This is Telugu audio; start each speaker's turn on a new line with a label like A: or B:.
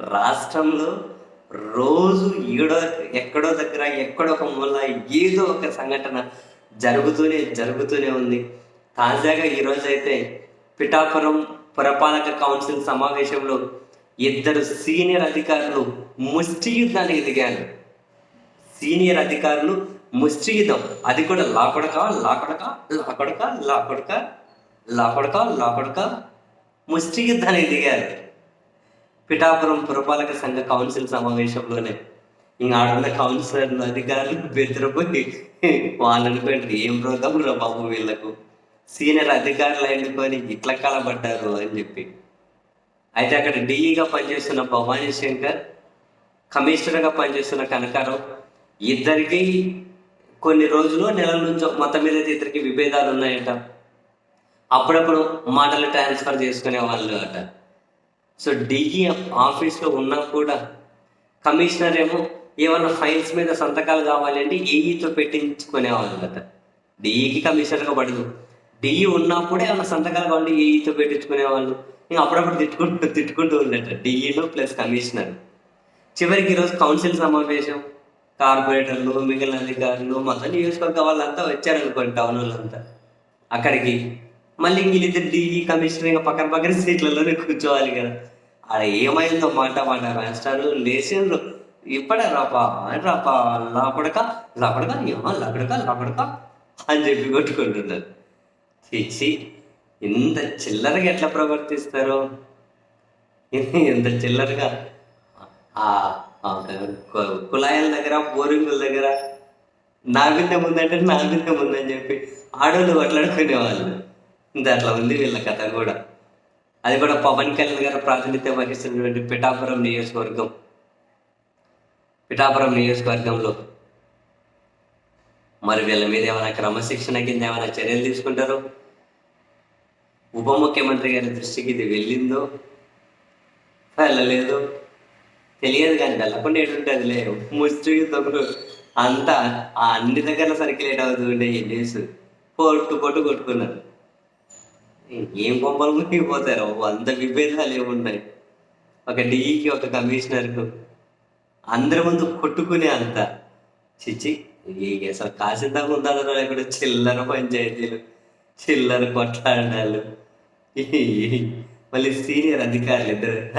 A: రాష్ట్రంలో రోజు ఈడో ఎక్కడో దగ్గర ఎక్కడో ఒక మూల ఏదో ఒక సంఘటన జరుగుతూనే జరుగుతూనే ఉంది. తాజాగా ఈరోజు అయితే పిఠాపురం పురపాలక కౌన్సిల్ సమావేశంలో ఇద్దరు సీనియర్ అధికారులు ముష్టి యుద్ధానికి దిగారు. సీనియర్ అధికారులు ముష్టి యుద్ధం. అది కూడా లాపడక లాపడక లాకొడక లాపడక లాపడక లాకొడక ముష్టి యుద్ధానికి దిగారు. పిఠాపురం పురపాలక సంఘ కౌన్సిల్ సమావేశంలోనే ఇంకా ఆడున్న కౌన్సిలర్ అధికారులు బెదిరిపోయి వాళ్ళు అనుకోండి ఏం రోగం రా బాబు వీళ్ళకు? సీనియర్ అధికారులు ఎన్నుకొని ఇట్లా కలబడ్డారు అని చెప్పి. అయితే అక్కడ డిఈగా పనిచేస్తున్న భవానీ శంకర్ కమిషనర్గా పనిచేస్తున్న కనకారావు ఇద్దరికి కొన్ని రోజులు నెలల నుంచో మొత్తం మీద అయితే ఇద్దరికి విభేదాలు ఉన్నాయట. అప్పుడప్పుడు మాటలు ట్రాన్స్ఫర్ చేసుకునే వాళ్ళు అట. సో డిఈ ఆఫీస్లో ఉన్నా కూడా కమిషనర్ ఏమో ఏమన్నా ఫైల్స్ మీద సంతకాలు కావాలి అంటే ఏఈతో పెట్టించుకునేవాళ్ళు కదా డిఈకి కమిషనర్గా పడదు. డిఈ ఉన్నప్పుడే ఏమన్నా సంతకాలు కావాలి ఏఈతో పెట్టించుకునేవాళ్ళు. ఇంకా అప్పుడప్పుడు తిట్టుకుంటూ తిట్టుకుంటూ ఉండట. డిఈలో ప్లస్ కమిషనర్. చివరికి ఈరోజు కౌన్సిల్ సమావేశం. కార్పొరేటర్లు మిగిలిన అధికారులు మొత్తం నియోజకవర్గ వాళ్ళంతా వచ్చారనుకోండి టౌన్ వాళ్ళంతా. అక్కడికి మళ్ళీ వీళ్ళిద్దరు డిఈ కమిషనర్ ఇంకా పక్కన పక్కన సీట్లలోనే కూర్చోవాలి కదా. ఆడ ఏమైందో మాట మాట రాష్ట్రాలు లేచిండ్రు. ఇప్పుడే రాపా రాపా లాపడక లాపడక ఏమో లాపడక లాపడక అని చెప్పి కొట్టుకుంటున్నారు. చీచి ఇంత చిల్లరగా ఎట్లా ప్రవర్తిస్తారు? ఇంత చిల్లరగా. ఆ కుళాయిల దగ్గర బోరింగుల దగ్గర నా బిడ్డ ముందంటే నా బిడ్డ ముందని చెప్పి ఆడోళ్ళు మాట్లాడుకునేవాళ్ళు అట్లా ఉంది వీళ్ళ కథ కూడా. అది కూడా పవన్ కళ్యాణ్ గారు ప్రాతినిధ్యం వహిస్తున్నటువంటి పిఠాపురం నియోజకవర్గం. పిఠాపురం నియోజకవర్గంలో మరి వీళ్ళ మీద ఏమైనా క్రమశిక్షణ కింద ఏమైనా చర్యలు తీసుకుంటారో? ఉప ముఖ్యమంత్రి గారి దృష్టికి ఇది వెళ్ళిందో? వెళ్ళలేదు? తెలియదు కానీ వెళ్ళకుండా ఏడుంటుంది లేవు ముష్టి తొమ్మిది అంతా ఆ అన్ని దగ్గర సర్క్యులేట్ అవుతుండే ఈ న్యూస్ పొట్టు పొట్టు కొట్టుకున్నారు. ఏం బొమ్మలు మునిగిపోతారు అంత విభేదాలు ఏమున్నాయి? ఒక డిఈకి ఒక కమిషనర్కు. అందరి ముందు కొట్టుకునే అంత. చిచ్చి ఈ అసలు కాసిందా ఉందా లేకుండా చిల్లర పంచాయతీలు చిల్లర కొట్లాడాలు మళ్ళీ సీనియర్ అధికారులు ఇద్దరు